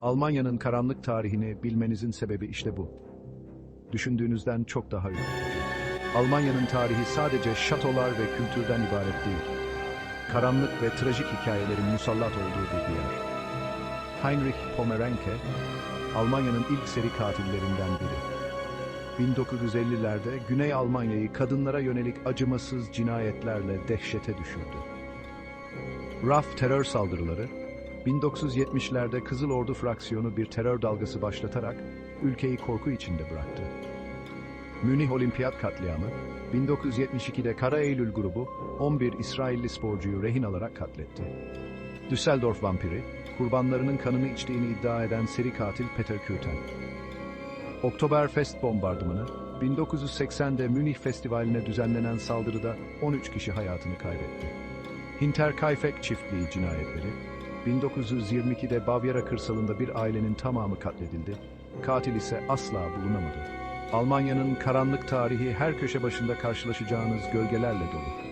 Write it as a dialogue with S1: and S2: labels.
S1: Almanya'nın karanlık tarihini bilmenizin sebebi işte bu. Düşündüğünüzden çok daha ürkütücü. Almanya'nın tarihi sadece şatolar ve kültürden ibaret değil. Karanlık ve trajik hikayelerin musallat olduğu bir yer. Heinrich Pommerenke, Almanya'nın ilk seri katillerinden biri. 1950'lerde Güney Almanya'yı kadınlara yönelik acımasız cinayetlerle dehşete düşürdü. RAF terör saldırıları, 1970'lerde Kızıl Ordu fraksiyonu bir terör dalgası başlatarak ülkeyi korku içinde bıraktı. Münih Olimpiyat katliamı, 1972'de Kara Eylül grubu 11 İsrailli sporcuyu rehin alarak katletti. Düsseldorf vampiri, kurbanlarının kanını içtiğini iddia eden seri katil Peter Kürten. Oktoberfest bombardımanı, 1980'de Münih Festivali'ne düzenlenen saldırıda 13 kişi hayatını kaybetti. Hinterkaifeck çiftliği cinayetleri, 1922'de Bavyera kırsalında bir ailenin tamamı katledildi, katil ise asla bulunamadı. Almanya'nın karanlık tarihi her köşe başında karşılaşacağınız gölgelerle dolu.